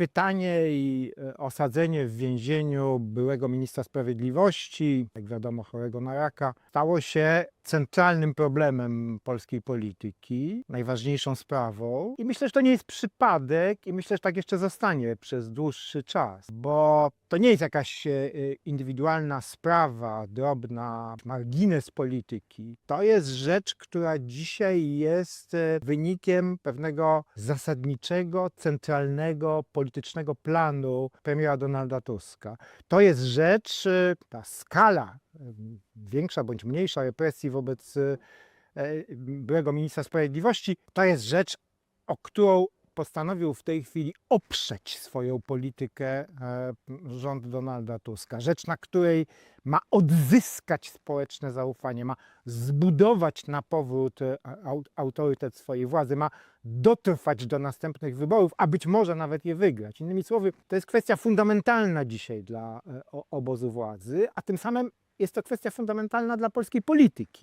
schwytanie i e, osadzenie w więzieniu byłego ministra sprawiedliwości, jak wiadomo, chorego na raka, stało się centralnym problemem polskiej polityki, najważniejszą sprawą. I myślę, że to nie jest przypadek i myślę, że tak jeszcze zostanie przez dłuższy czas, bo to nie jest jakaś e, indywidualna sprawa, drobna, margines polityki. To jest rzecz, która dzisiaj jest e, wynikiem pewnego zasadniczego, centralnego politycznego planu premiera Donalda Tuska. To jest rzecz, e, ta skala, większa bądź mniejsza represji wobec e, e, byłego ministra sprawiedliwości, to jest rzecz, o którą postanowił w tej chwili oprzeć swoją politykę e, rząd Donalda Tuska. Rzecz, na której ma odzyskać społeczne zaufanie, ma zbudować na powrót au- autorytet swojej władzy, ma dotrwać do następnych wyborów, a być może nawet je wygrać. Innymi słowy, to jest kwestia fundamentalna dzisiaj dla obozu władzy, a tym samym jest to kwestia fundamentalna dla polskiej polityki.